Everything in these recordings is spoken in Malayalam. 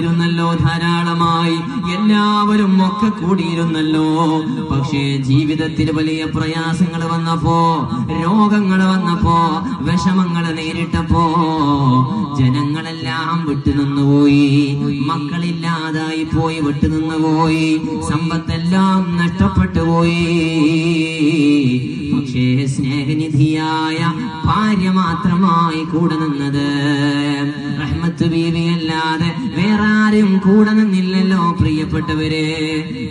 കണ്ടിരുന്നല്ലോ ധാരാളമായി. എല്ലാവരും ഒക്കെ കൂടിയിരുന്നല്ലോ. പക്ഷേ ജീവിതത്തിൽ വലിയ പ്രയാസങ്ങൾ വന്നപ്പോ രോഗങ്ങൾ വന്നപ്പോ വിഷമങ്ങൾ നേരിട്ടപ്പോ ജനങ്ങളെല്ലാം വിട്ടുനിന്നുപോയി മക്കളില്ലാതായി പോയി വിട്ടുനിന്നുപോയി സമ്പത്തെല്ലാം നഷ്ടപ്പെട്ടു പോയി. പക്ഷേ സ്നേഹനിധിയായ ഭാര്യ മാത്രമായി കൂടെ നിന്നത് റഹ്മത്ത് ബീവിയല്ലാതെ വേറെ ആരും കൂടെ നിന്നില്ലല്ലോ പ്രിയപ്പെട്ടവരെ.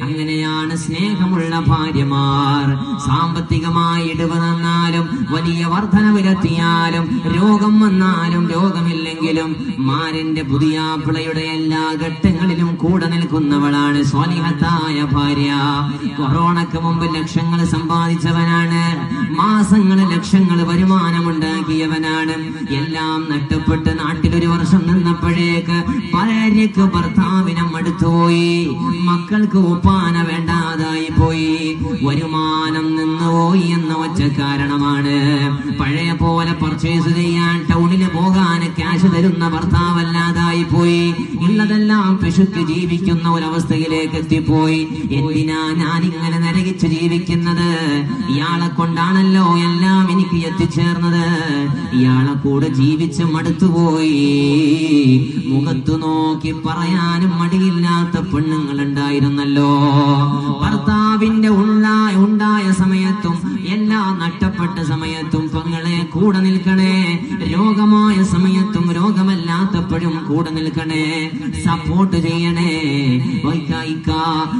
അങ്ങനെയാണ് സ്നേഹമുള്ള ഭാര്യമാർ. സാമ്പത്തികമായി ഇടിവ് തന്നാലും വലിയ വർധനവിലെത്തിയാലും രോഗം വന്നാലും രോഗമില്ലെങ്കിലും മാരന്റെ പുതിയാപ്പിളയുടെ എല്ലാ ഘട്ടങ്ങളിലും കൂടെ നിൽക്കുന്നവളാണ് സ്വാലിഹത്തായ ഭാര്യ. കൊറോണക്ക് മുമ്പ് ലക്ഷങ്ങൾ സമ്പാദിച്ചവനാണ്. മാസങ്ങൾ ലക്ഷങ്ങൾ വരുമാനമുണ്ടാക്കിയവനാണ്. എല്ലാം നഷ്ടപ്പെട്ട് നാട്ടിലൊരു വർഷം നിന്നപ്പോഴേക്ക് ഭാര്യക്ക് ഭർത്താവിനെ മടുത്തുപോയി മക്കൾക്ക് ഉപ്പാന വേണ്ടാതായി പോയി. വരുമാനം നിന്നുപോയി എന്ന ഒറ്റ കാരണമാണ്. പഴയ പോലെ പർച്ചേസ് ചെയ്യാൻ ടൗണിൽ പോകാൻ ക്യാഷ് തരുന്ന ഭർത്താവല്ലാതായി വിശുദ്ധ പിശുക്ക് ജീവിക്കുന്ന ഒരവസ്ഥയിലേക്ക് എത്തിപ്പോയി. എന്തിനാ ഞാൻ ഇങ്ങനെ നരകിച്ച് ജീവിക്കുന്നത്? ഇയാളെ കൊണ്ടാണല്ലോ എല്ലാം എനിക്ക് എത്തിച്ചേർന്നത്. ഇയാളെ കൂടെ ജീവിച്ച് മടുത്തുപോയി. മുഖത്തു നോക്കി പറയാനും മടിയില്ലാത്ത പെണ്ണുങ്ങൾ ഉണ്ടായിരുന്നല്ലോ ഭർത്താവിന്റെ ഉണ്ടായ സമയത്തും എല്ലാം നഷ്ടപ്പെട്ട സമയത്തും കൂടെ നിൽക്കണേ. രോഗമായ സമയത്തും രോഗമല്ലാത്തപ്പോഴും കൂടെ നിൽക്കണേ. സപ്പോർട്ട് ചെയ്യണേ.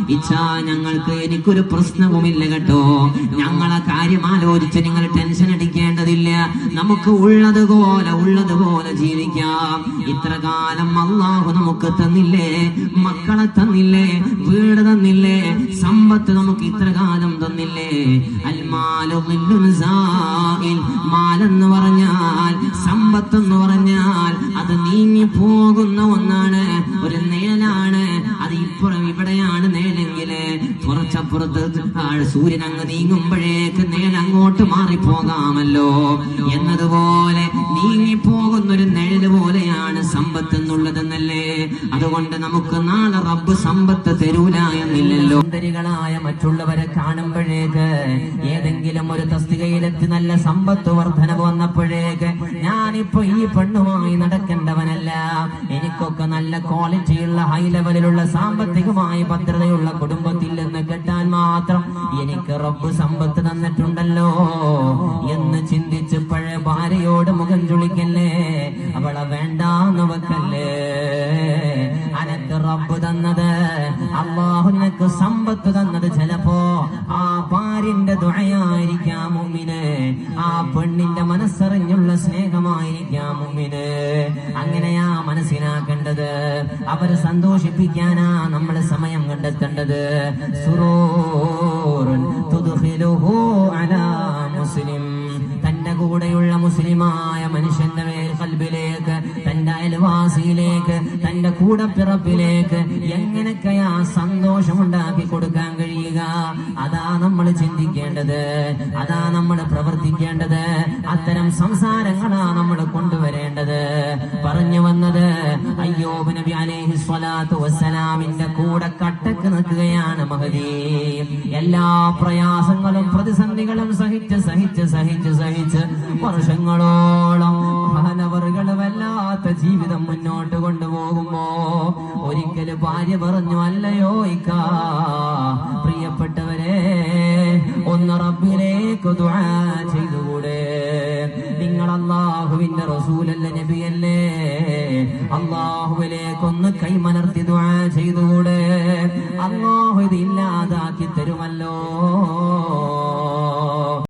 ഇച്ഛാ ഞങ്ങൾക്ക് എനിക്കൊരു പ്രശ്നവുമില്ല കേട്ടോ. ഞങ്ങളെ കാര്യം ആലോചിച്ച് നിങ്ങൾ ടെൻഷൻ അടിക്കേണ്ടതില്ല നമുക്ക് ഉള്ളതുപോലെ ഉള്ളതുപോലെ ജീവിക്കാം. ഇത്ര കാലം അള്ളാഹു നമുക്ക് തന്നില്ലേ? മക്കളെ തന്നില്ലേ? വീട് തന്നില്ലേ? സമ്പത്ത് നമുക്ക് ഇത്ര കാലം തന്നില്ലേ? അൽമാലെന്ന് പറഞ്ഞാൽ സമ്പത്ത് എന്ന് പറഞ്ഞാൽ അത് നീങ്ങി പോകുന്ന ഒന്നാണ് താഴെ സൂര്യൻ അങ്ങ് നീങ്ങുമ്പോഴേക്ക് അങ്ങോട്ട് മാറിപ്പോകാമല്ലോ. എന്നതുപോലെ നീങ്ങിപ്പോകുന്ന ഒരു നിഴൽ പോലെയാണ് സമ്പത്ത് എന്നുള്ളതെന്നല്ലേ അതുകൊണ്ട് നമുക്ക് നാളെ റബ്ബ് സമ്പത്ത് തരൂല എന്നില്ലല്ലോ. സുന്ദരികളായ മറ്റുള്ളവരെ കാണുമ്പോഴേക്ക് ഏതെങ്കിലും ഒരു തസ്തികയിലെത്തി നല്ല സമ്പത്ത് വർധനവ് വന്നപ്പോഴേക്ക് ഞാനിപ്പോ ഈ പെണ്ണുമായി നടക്കേണ്ടവനല്ല. എനിക്കൊക്കെ നല്ല ക്വാളിറ്റിയുള്ള ഹൈ ലെവലിലുള്ള സാമ്പത്തികമായി ഭദ്രതയുള്ള കുടുംബത്തിൽ നിന്ന് കെട്ടാൻ മാത്രം എനിക്ക് റബ്ബ് സമ്പത്ത് തന്നിട്ടുണ്ടല്ലോ എന്ന് ചിന്തിച്ച് പഴയ ഭാര്യയോട് മുഖം ചുളിക്കല്ലേ? അവളെ വേണ്ടാന്ന് വെക്കല്ലേ? അനക്ക് റബ്ബ് തന്നത് അള്ളാഹുനക്ക് സമ്പത്ത് തന്നത് ചിലപ്പോ ആ ഭാര്യന്റെ ദുഴയായിരിക്കാം മുമ്മിന് ആ പെണ്ണിന്റെ മനസ്സറിഞ്ഞുള്ള സ്നേഹമായിരിക്കാം മുമ്മിന് അങ്ങനെയാ മനസ്സിലാക്കേണ്ടത്. അവരെ സന്തോഷിപ്പിക്കാനാ നമ്മൾ സമയം കണ്ടെത്തേണ്ടത്? സുറൂറുൻ അലാ മുസ്ലിം. തന്റെ കൂടെയുള്ള മുസ്ലിമായ മനുഷ്യന്റെ മേൽ കൽബിലേക്ക് തന്റെ അയൽവാസിയിലേക്ക് തന്റെ കൂടപ്പിറപ്പിലേക്ക് എങ്ങനെയൊക്കെയാ സന്തോഷമുണ്ടാക്കി കൊടുക്കാൻ കഴിയുക? അതാ നമ്മൾ ചിന്തിക്കേണ്ടത്. അതാ നമ്മൾ പ്രവർത്തിക്കേണ്ടത്. അത്തരം സംസാരങ്ങളാ നമ്മൾ കൊണ്ടുവരേണ്ടത്. പറഞ്ഞു വന്നത് അയ്യോബ് നബി അലൈഹി സ്വലാത്തു വസ്സലാമിന്റെ കൂടെ കട്ടക്ക് നിൽക്കുകയാണ് മഹദീ. എല്ലാ പ്രയാസങ്ങളും പ്രതിസന്ധികളും സഹിച്ച് സഹിച്ച് സഹിച്ച് സഹിച്ച് വർഷങ്ങളോളം മഹാനവറുകൾ വല്ലാത്ത ജീവിതം മുന്നോട്ട് കൊണ്ടുപോകുമ്പോ ഒരിക്കലും ഭാര്യ പറഞ്ഞു അല്ലയോ ഇക്ക പ്രിയപ്പെട്ടവരെ ഒന്ന് റബ്ബിലേക്ക് ചെയ്തുകൂടെ? നിങ്ങൾ അള്ളാഹുവിന്റെ റസൂലല്ല നബിയല്ലേ? അള്ളാഹുവിലേക്ക് ഒന്ന് കൈമലർത്തി ദുആ ചെയ്തുകൂടെ അള്ളാഹു ഇത് ഇല്ലാതാക്കി തരുമല്ലോ.